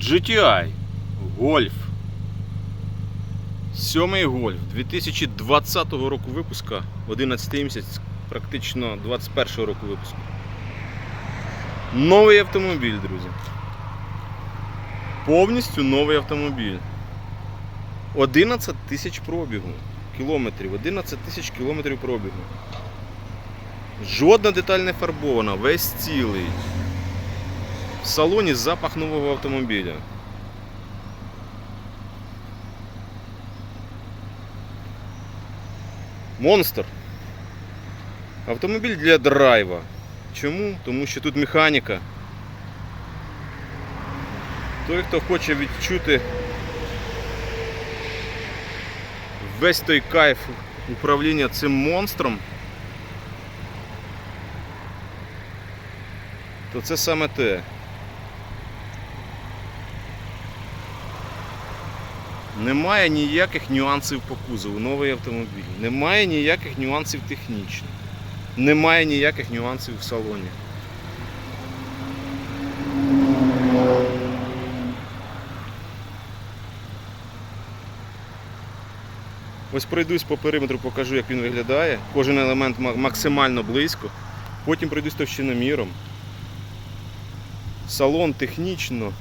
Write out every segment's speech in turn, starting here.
GTI Golf. Сьомий гольф 2020 року випуска, 11 місяць, практично 21 року випуску. Новий автомобіль, друзі. Повністю новий автомобіль. 11 тисяч пробігу. Кілометрів. 11 тисяч кілометрів пробігу. Жодна деталь не фарбована, весь цілий. В салоні запах нового автомобіля. Монстр. Автомобіль для драйва. Чому? Тому що тут механіка. Той, хто хоче відчути весь той кайф управління цим монстром, то це саме те. Немає ніяких нюансів по кузову, новий автомобіль. Немає ніяких нюансів технічних. Немає ніяких нюансів в салоні. Ось пройдусь по периметру, покажу, як він виглядає. Кожен елемент максимально близько. Потім пройдусь товщиноміром. Салон технічно.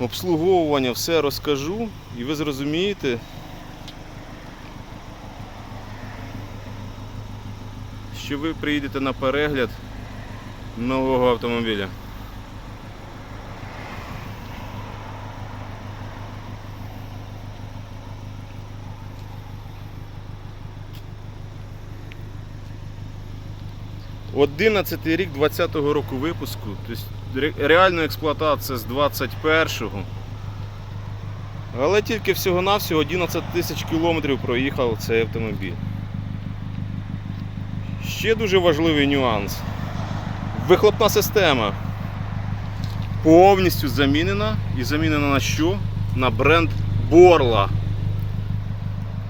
Обслуговування все розкажу і ви зрозумієте, що ви приїдете на перегляд нового автомобіля. Одинадцятий рік 20-го року випуску, тобто реальна експлуатація з 21-го. Але тільки всього-навсього 11 тисяч кілометрів проїхав цей автомобіль. Ще дуже важливий нюанс. Вихлопна система повністю замінена і замінена на що? На бренд Борла.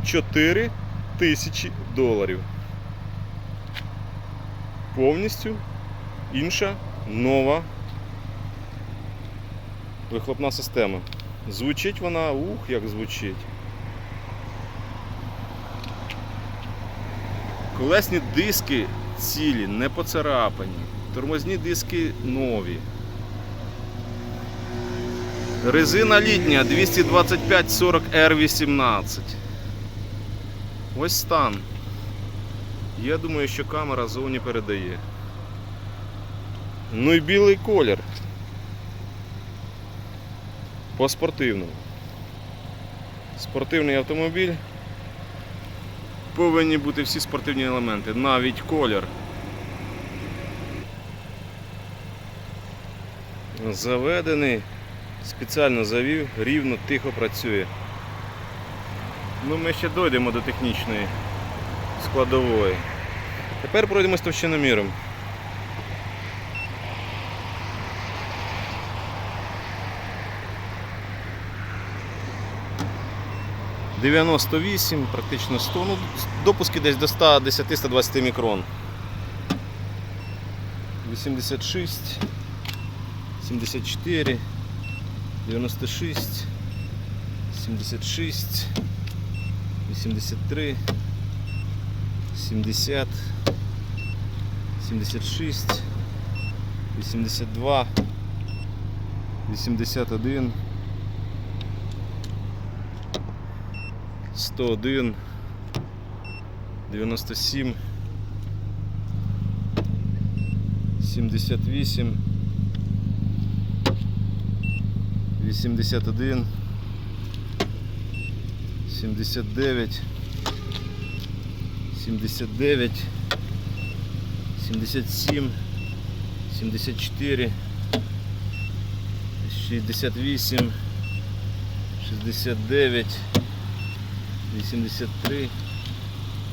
4 тисячі доларів. Повністю інша нова вихлопна система. Звучить вона, ух, як звучить. Колесні диски цілі, не поцарапані. Тормозні диски нові. Резина літня 225 40 r 18 Ось стан. Я думаю, що камера зовні передає. Ну і білий колір. По спортивному. Спортивний автомобіль. Повинні бути всі спортивні елементи, навіть колір. Заведений, спеціально завів, рівно, тихо працює. Ну ми ще дійдемо до технічної складової. Тепер пройдемо з товщиноміром. Дев'яносто вісім, практично 100, ну, допуски десь до 110-120 мікрон. 86, 74, 96, 76, 83, 70, 76, 82, 81, 101, 97, 78, 81, 79, 79, 77, 74, 68, 69, 83,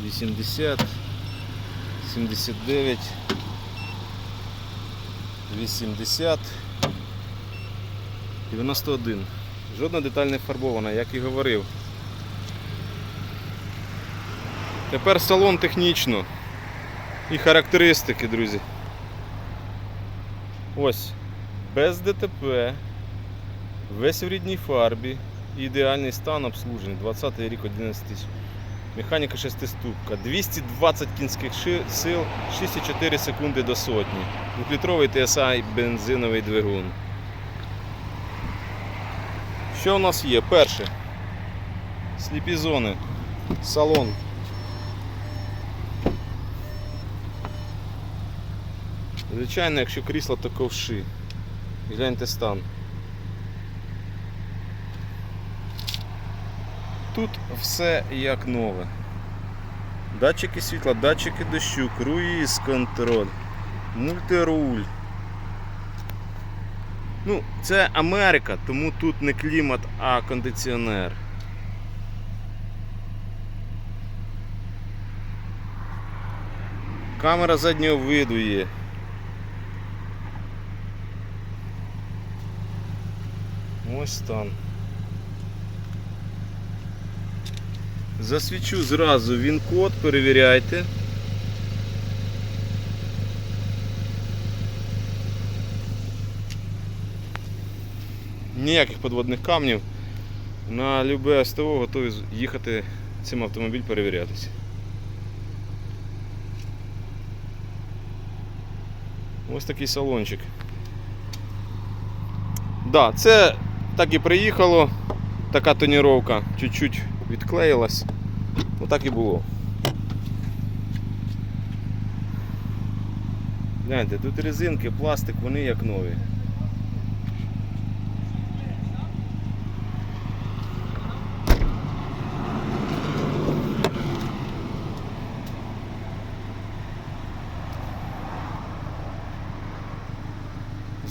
80, 79, 80, 91. Жодна деталь не фарбована, як і говорив. Тепер салон технічно і характеристики, друзі. Ось Без ДТП, весь в рідній фарбі, ідеальний стан обслужений, 20 рік 11 тисяч. Механіка 6 ступка, 220 кінських сил, 6,4 секунди до сотні. Двохлітровий TSI бензиновий двигун. Що у нас є? Перше. Сліпі зони. Салон. Звичайно, якщо крісло, то ковши. Гляньте стан. Тут все як нове. Датчики світла, датчики дощу, круїз контроль, мультируль. Ну, це Америка, тому тут не клімат, а кондиціонер. Камера заднього виду є. Ось стан. Засвічу зразу він код, перевіряйте. Ніяких подводних камнів. На любе СТО готові їхати цим автомобіль перевірятися. Ось такий салончик. Да, це так і приїхало. Така тоніровка чуть-чуть відклеїлась. отак так і було. Гляньте, тут резинки, пластик, вони як нові.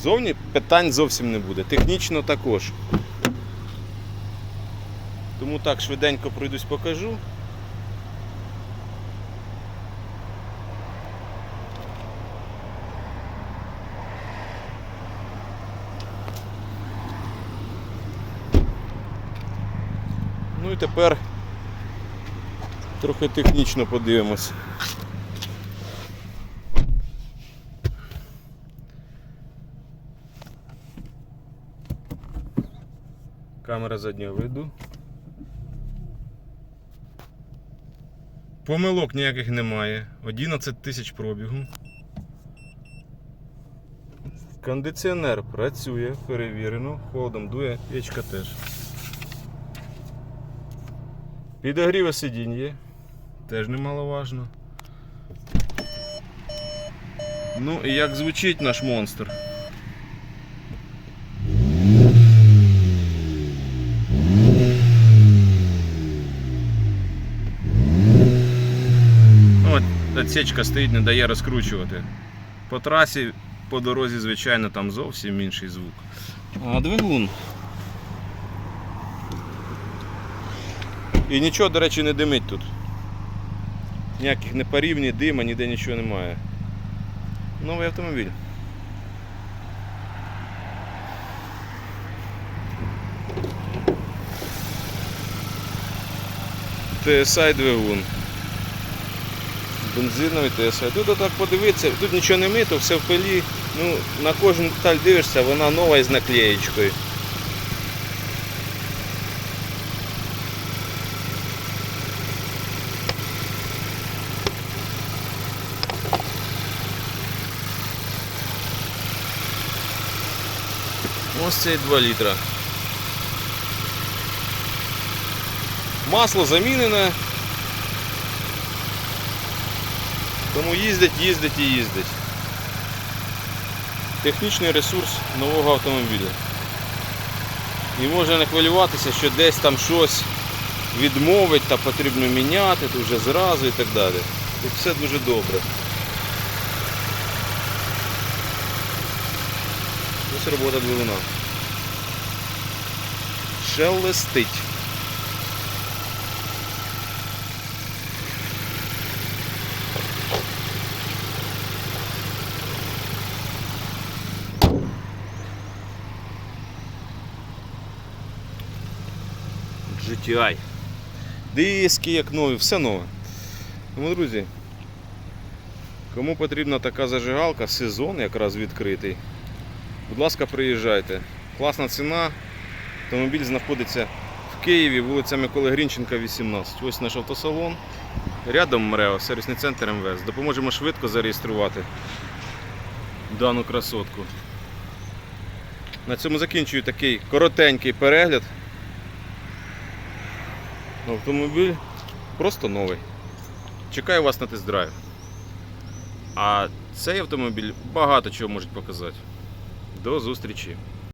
Зовні питань зовсім не буде. Технічно також. Тому так швиденько пройдусь покажу. Ну і тепер трохи технічно подивимось. Камера заднього виду. Помилок ніяких немає. 11 тисяч пробігу. Кондиціонер працює, перевірено, холодом дує, печка теж. Підогріве сидінь є, теж немаловажно. Ну і як звучить наш монстр. От стоїть, не дає розкручувати. По трасі, по дорозі, звичайно, там зовсім інший звук. А двигун. І нічого, до речі, не димить тут. Ніяких не парів, ні дима, ніде нічого немає. Новий автомобіль. TSI двигун. Бензиновий TSI. Тут отак подивитися, тут нічого не мито, все в пилі. Ну, на кожну деталь дивишся, вона нова із наклеєчкою. Ось цей 2 літра. Масло замінене. Тому їздить, їздить і їздить. Технічний ресурс нового автомобіля. І можна не хвилюватися, що десь там щось відмовить та потрібно міняти, вже зразу і так далі. Тут все дуже добре. Ось робота двигуна. Шелестить. GTI. Диски як нові, все нове. Тому, друзі, кому потрібна така зажигалка, сезон якраз відкритий. Будь ласка, приїжджайте. Класна ціна. Автомобіль знаходиться в Києві, вулиця Миколи Грінченка, 18. Ось наш автосалон. Рядом МРЕО, сервісний центр МВС. Допоможемо швидко зареєструвати дану красотку. На цьому закінчую такий коротенький перегляд. Автомобіль просто новий. Чекаю вас на тест-драйв. А цей автомобіль багато чого може показати. До зустрічі!